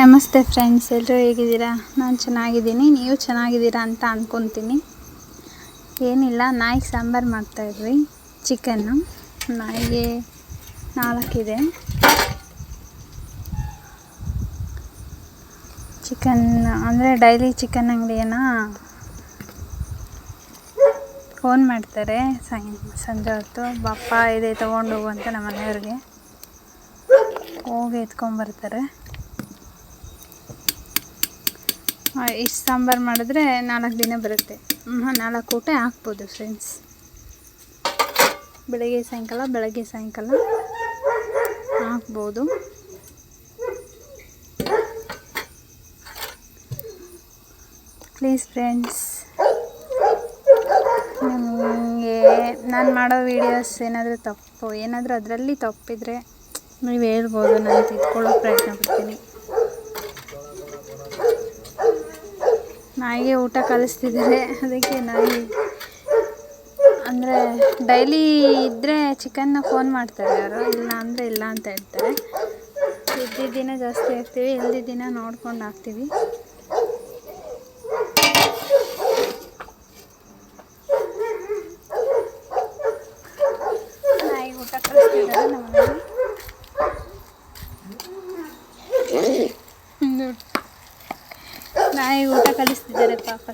ನಮಸ್ತೆ ಫ್ರೆಂಡ್ಸ್ ಎಲ್ಲರೂ ಹೇಗಿದ್ದೀರಾ? ನಾನು ಚೆನ್ನಾಗಿದ್ದೀನಿ. ನೀವು ಚೆನ್ನಾಗಿದ್ದೀರಾ ಅಂತ ಅಂದ್ಕೊತೀನಿ ಏನಿಲ್ಲ ನಾಯಿಗೆ ಸಾಂಬಾರು ಮಾಡ್ತಾಯಿದ್ವಿ ಚಿಕನ್ನು. ನಾಯಿಗೆ ನಾಲ್ಕಿದೆ. ಚಿಕನ್ ಅಂದರೆ ಡೈಲಿ ಚಿಕನ್ ಅಂಗಡಿಯನ್ನು ಫೋನ್ ಮಾಡ್ತಾರೆ. ಸಂಜೆ ಹೊತ್ತು. ಬಪ್ಪ ಇದೆ, ತೊಗೊಂಡು ಹೋಗು ಅಂತ ನಮ್ಮ ಮನೆಯವ್ರಿಗೆ ಹೋಗಿ ಎತ್ಕೊಂಬರ್ತಾರೆ ಇಷ್ಟು ಸಾಂಬಾರು ಮಾಡಿದ್ರೆ ನಾಲ್ಕು ದಿನ ಬರುತ್ತೆ. ನಾಲ್ಕು ಊಟ ಹಾಕ್ಬೋದು ಫ್ರೆಂಡ್ಸ್ ಬೆಳಗ್ಗೆ ಸಾಯಂಕಾಲ ಬೆಳಗ್ಗೆ ಸಾಯಂಕಾಲ ಹಾಕ್ಬೋದು. ಪ್ಲೀಸ್ ಫ್ರೆಂಡ್ಸ್ ನಿಮಗೆ ನಾನು ಮಾಡೋ ವೀಡಿಯೋಸ್ ಏನಾದರೂ ತಪ್ಪು, ಏನಾದರೂ ಅದರಲ್ಲಿ ತಪ್ಪಿದರೆ ನೀವು ಹೇಳ್ಬೋದು, ನಾನು ತಿದ್ಕೊಳ್ಳೋ ಪ್ರಯತ್ನ ಪಡ್ತೀನಿ. ನಾಯಿಗೆ ಊಟ ಕಲಿಸ್ತಿದ್ದಾರೆ. ಅದಕ್ಕೆ ನಾಯಿ ಅಂದರೆ ಡೈಲಿ ಇದ್ದರೆ ಚಿಕನ್ನ ಫೋನ್ ಮಾಡ್ತಾರೆ ಅವರು ಇಲ್ಲ ಅಂದರೆ ಇಲ್ಲ ಅಂತ ಹೇಳ್ತಾರೆ. ಇದ್ದಿದ್ದ ದಿನ ಜಾಸ್ತಿ ಹಾಕ್ತೀವಿ ಇಲ್ದಿದ್ದ ದಿನ ನೋಡ್ಕೊಂಡು ಹಾಕ್ತೀವಿ. ನಾಯಿ ಊಟ ಕಲಿಸ್ತಿದ್ದಾರೆ ನಮ್ಮ ನಾಯಿ ಊಟ ಕಲಿಸ್ತಿದ್ದಾರೆ ಪಾಪ.